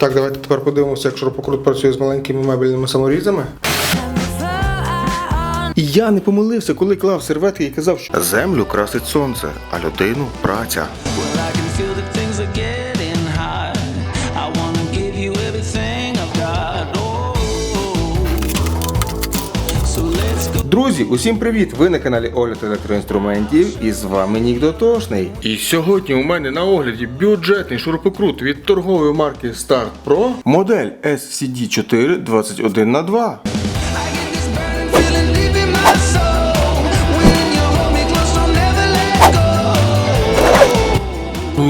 Так, давайте тепер подивимося, як шурупокрут працює з маленькими мебельними саморізами. Я не помилився, коли клав серветки і казав, що землю красить сонце, а людину праця. Друзі, усім привіт! Ви на каналі Огляд електроінструментів і з вами Нік Дотошний. І сьогодні у мене на огляді бюджетний шурпокрут від торгової марки Start Pro модель SCD4 21 на 2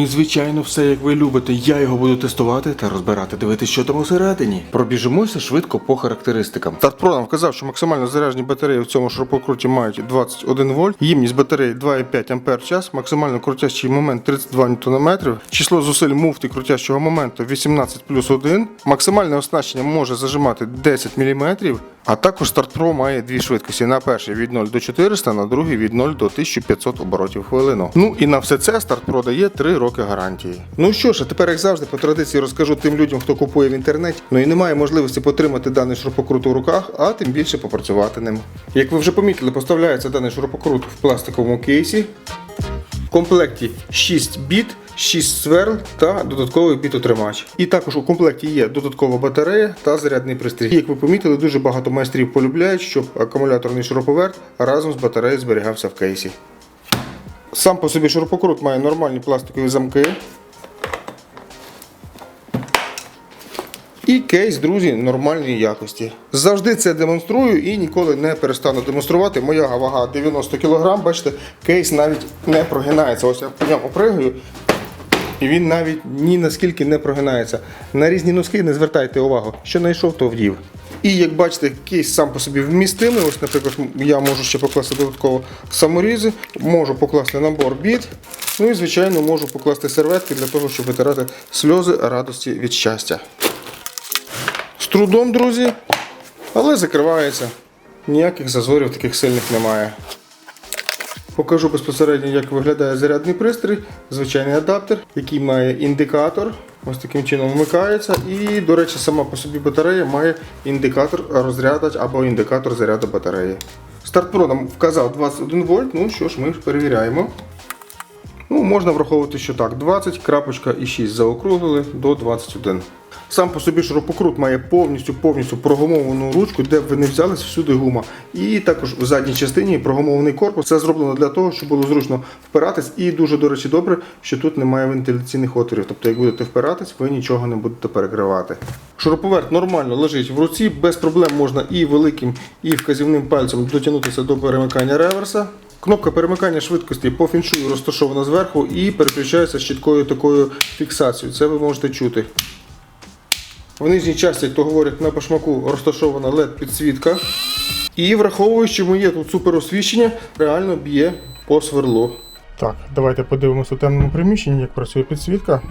Ну і звичайно, все як ви любите. Я його буду тестувати та розбирати, дивитися, що там усередині. Пробіжимося швидко по характеристикам. Татпро нам вказав, що максимально заряджені батареї в цьому шурупокруті мають 21 вольт, ємність батареї 2,5 ампер час, максимально крутящий момент 32 Нм, число зусиль муфти крутящого моменту 18 плюс 1, максимальне оснащення може зажимати 10 мм, а також Pro має дві швидкості. На перший від 0 до 400, на другий від 0 до 1500 оборотів хвилину. Ну і на все це Pro дає 3 роки гарантії. Ну що ж, а тепер, як завжди, по традиції розкажу тим людям, хто купує в інтернеті, ну і немає можливості потримати даний шурупокрут у руках, а тим більше попрацювати ним. Як ви вже помітили, поставляється даний шурупокрут в пластиковому кейсі. Комплекті 6 біт, 6 сверл та додатковий бітотримач. І також у комплекті є додаткова батарея та зарядний пристрій. Як ви помітили, дуже багато майстрів полюбляють, щоб акумуляторний шуруповерт разом з батареєю зберігався в кейсі. Сам по собі шурупокрут має нормальні пластикові замки. І кейс, друзі, нормальної якості. Завжди це демонструю і ніколи не перестану демонструвати. Моя вага 90 кг, бачите, кейс навіть не прогинається. Ось я по ньому пригаю. І він навіть ні наскільки не прогинається. На різні носки не звертайте увагу, що знайшов, то вдів. І як бачите, кейс сам по собі вмістимий. Ось, наприклад, я можу ще покласти додатково саморізи, можу покласти набор біт. Ну і, звичайно, можу покласти серветки для того, щоб витирати сльози радості від щастя. Трудом, друзі, але закривається. Ніяких зазорів таких сильних немає. Покажу безпосередньо, як виглядає зарядний пристрій, звичайний адаптер, який має індикатор. Ось таким чином вмикається. І, до речі, сама по собі батарея має індикатор розряду або індикатор заряду батареї. Старт Pro вказав 21 вольт, ну що ж, ми перевіряємо. Ну, можна враховувати, що так, 20, крапочка і 6 заокруглили до 21. Сам по собі шурупокрут має повністю повністю прогумовану ручку, де б ви не взялись всюди гума. І також у задній частині прогумований корпус. Це зроблено для того, щоб було зручно впиратись. І дуже, до речі, добре, що тут немає вентиляційних отворів. Тобто, як будете впиратись, ви нічого не будете перекривати. Шуруповерт нормально лежить в руці, без проблем можна і великим, і вказівним пальцем дотягнутися до перемикання реверса. Кнопка перемикання швидкості по фіншую розташована зверху і переключається з чіткою такою фіксацією. Це ви можете чути. В нижній часті, як то говорять, на башмаку розташована LED підсвітка. І враховуючи, моє тут супер освіщення, реально б'є по сверлу. Так, давайте подивимося у темному приміщенні, як працює підсвітка.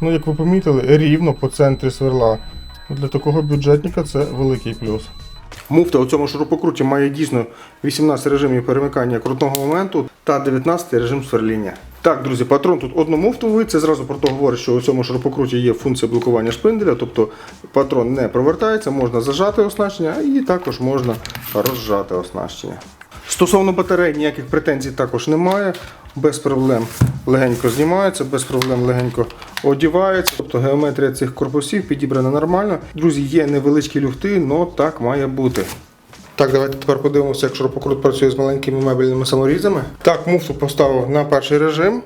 Ну, як ви помітили, рівно по центрі сверла. Для такого бюджетника це великий плюс. Муфта у цьому шурупокруті має дійсно 18 режимів перемикання крутного моменту та 19 режим сверління. Так, друзі, патрон тут одномуфтовий. Це зразу про те говорить, що у цьому шурупокруті є функція блокування шпинделя, тобто патрон не провертається, можна зажати оснащення і також можна розжати оснащення. Стосовно батарей, ніяких претензій також немає. Без проблем легенько знімається, без проблем легенько одівається. Тобто геометрія цих корпусів підібрана нормально. Друзі, є невеличкі люфти, але так має бути. Так, давайте тепер подивимося, як шурупокрут працює з маленькими мебельними саморізами. Так, муфту поставив на перший режим.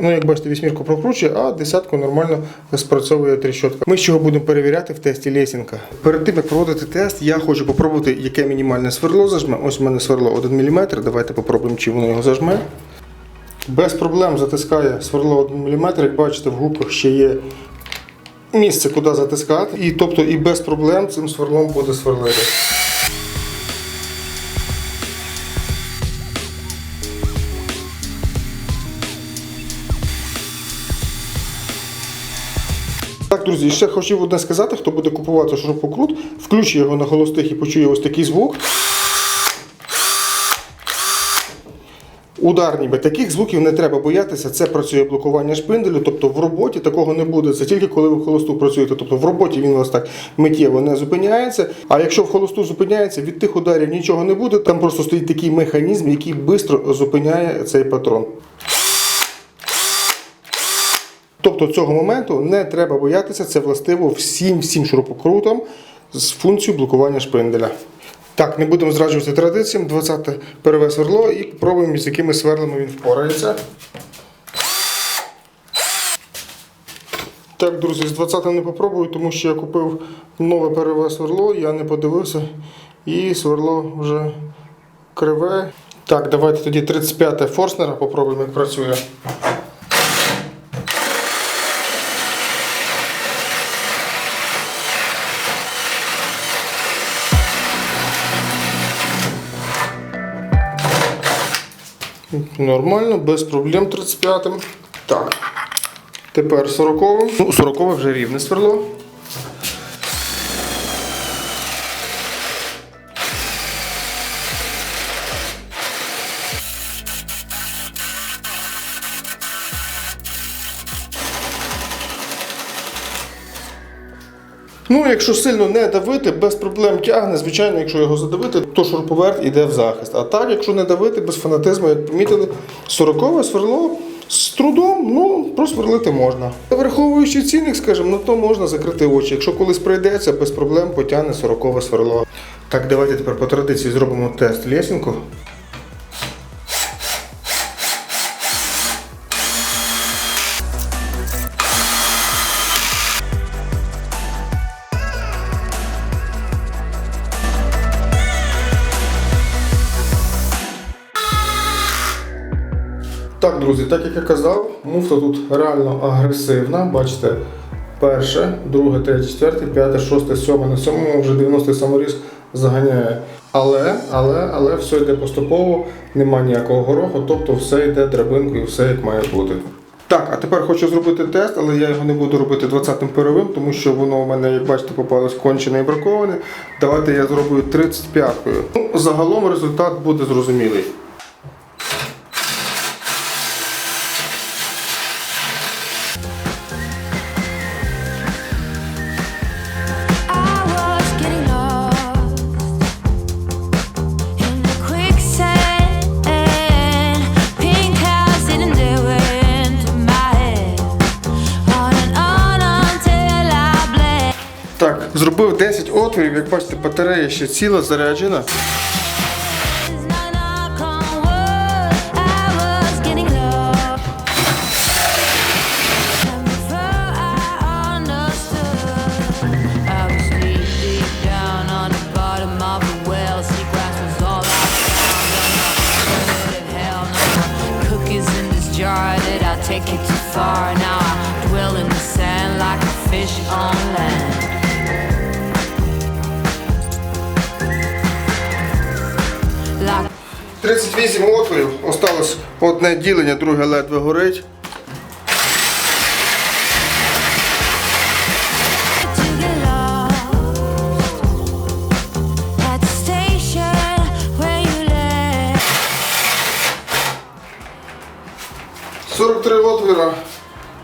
Ну, як бачите, вісьмірку прокручує, а десятку нормально спрацьовує тріщотка. Ми з чого будемо перевіряти в тесті Лесінка. Перед тим як проводити тест, я хочу попробувати, яке мінімальне сверло зажме. Ось у мене сверло 1 мм. Давайте попробуємо, чи воно його зажме. Без проблем затискає сверло 1 мм. Як бачите, в губках ще є місце, куди затискати. І тобто і без проблем цим сверлом буде сверлити. Так друзі, ще хотів одне сказати, хто буде купувати шурупокрут, включи його на холостих і почує ось такий звук. Удар ніби таких звуків не треба боятися. Це працює блокування шпинделю. Тобто в роботі такого не буде. Це тільки коли ви в холосту працюєте. Тобто в роботі він у вас так миттєво не зупиняється. А якщо в холосту зупиняється, від тих ударів нічого не буде. Там просто стоїть такий механізм, який швидко зупиняє цей патрон. Тобто цього моменту не треба боятися, це властиво всім всім шурупокрутам з функцією блокування шпинделя. Так, не будемо зраджувати традиціям. 20 те перве сверло і спробуємо, з якими сверлами він впорається. Так, друзі, з 20 не попробую, тому що я купив нове перве сверло, я не подивився, і сверло вже криве. Так, давайте тоді 35 Форснера попробуємо, як працює. Нормально, без проблем 35-м. Так. Тепер 40-м. Ну, 40-ме вже рівне сверло. Якщо сильно не давити, без проблем тягне. Звичайно, якщо його задавити, то шуруповерт іде в захист. А так, якщо не давити, без фанатизму, як помітили, 40 сверло з трудом ну, просверлити можна. Враховуючи цінник, скажімо, ну то можна закрити очі. Якщо колись прийдеться, без проблем потягне 40 сверло. Так, давайте тепер по традиції зробимо тест лесінку. Так, друзі, так як я казав, муфта тут реально агресивна. Бачите, перше, друге, третє, четверте, п'яте, шосте, сьоме. На сьомому вже 90-й саморіз заганяє. Але, але, але все йде поступово, нема ніякого гороху, тобто все йде драбинкою, все як має бути. Так, а тепер хочу зробити тест, але я його не буду робити 20-м перовим, тому що воно у мене, як бачите, попалось кончене і браковане. Давайте я зроблю 35-кою. Ну, загалом результат буде зрозумілий. Good at hell no. Cookies in this jar, did I take it too far? Now I dwell in the sand like a fish on land. 38 отворів, осталось одне ділення, друге ледве горить. left. 43 отвора,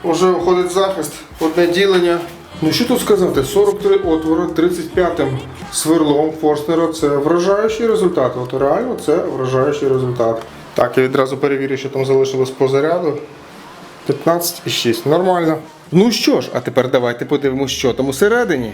вже виходить захист, одне ділення. Ну що тут сказати, 43 отвори 35-м сверлом Форснера це вражаючий результат. От реально це вражаючий результат. Так, я відразу перевірю, що там залишилось по заряду. 15,6. Нормально. Ну що ж, а тепер давайте подивимось, що там усередині.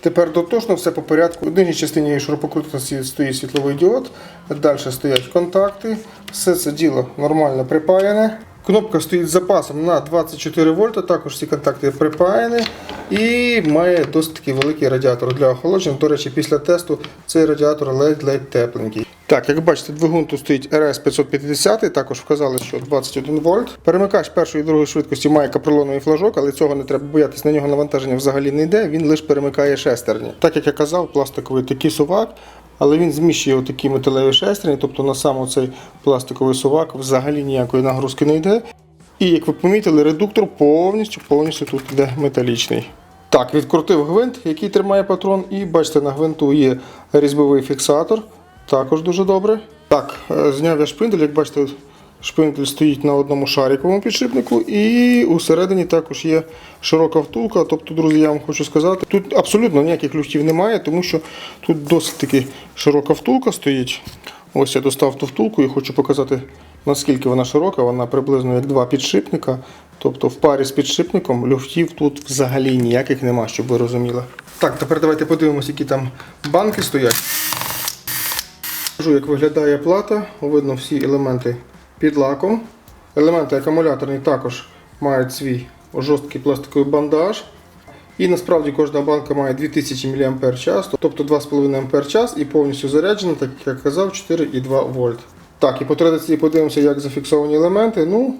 Тепер дотошно все по порядку. В нижній частині шурупокрута стоїть світловий діод, далі стоять контакти. Все це діло нормально припаяне. Кнопка стоїть з запасом на 24 вольта, також всі контакти припаяні. І має досить такий великий радіатор для охолодження. До речі, після тесту цей радіатор ледь-ледь тепленький. Так, як бачите, двигун тут стоїть RS 550, також вказали, що 21 вольт. Перемикач першої і другої швидкості має капролоновий флажок, але цього не треба боятися, на нього навантаження взагалі не йде, він лише перемикає шестерні. Так як я казав, пластиковий такий сувак. Але він зміщує отакі металеві шестерні, тобто на сам цей пластиковий сувак взагалі ніякої нагрузки не йде. І як ви помітили, редуктор повністю повністю тут йде металічний. Так, відкрутив гвинт, який тримає патрон, і бачите, на гвинту є різьбовий фіксатор. Також дуже добре. Так, е, зняв я шпиндель, як бачите, шпиндель стоїть на одному шариковому підшипнику, і усередині також є широка втулка. Тобто, друзі, я вам хочу сказати, тут абсолютно ніяких люфтів немає, тому що тут досить таки широка втулка стоїть. Ось я достав ту втулку і хочу показати, наскільки вона широка. Вона приблизно як два підшипника. Тобто в парі з підшипником люфтів тут взагалі ніяких нема, щоб ви розуміли. Так, тепер давайте подивимося, які там банки стоять. Покажу, як виглядає плата. Видно всі елементи під лаком. Елементи акумуляторні також мають свій жорсткий пластиковий бандаж. І насправді кожна банка має 2000 мАч, тобто 2,5 А і повністю заряджена, так як я казав, 4,2 вольт. Так, і по традиції подивимося, як зафіксовані елементи. Ну,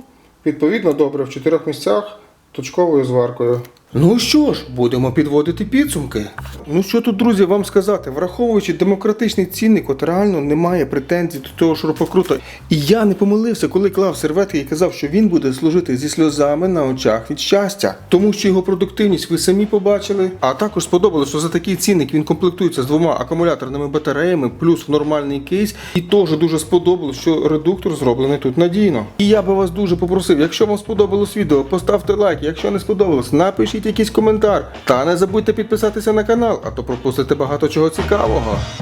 відповідно, добре, в чотирьох місцях точковою зваркою. Ну що ж, будемо підводити підсумки. Ну що тут, друзі, вам сказати, враховуючи демократичний цінник, от реально немає претензій до цього шурупокрута. І я не помилився, коли клав серветки і казав, що він буде служити зі сльозами на очах від щастя, тому що його продуктивність ви самі побачили. А також сподобалося, що за такий цінник він комплектується з двома акумуляторними батареями, плюс нормальний кейс. І теж дуже сподобалось, що редуктор зроблений тут надійно. І я би вас дуже попросив, якщо вам сподобалось відео, поставте лайк. Якщо не сподобалось, напишіть якийсь коментар. Та не забудьте підписатися на канал, а то пропустите багато чого цікавого.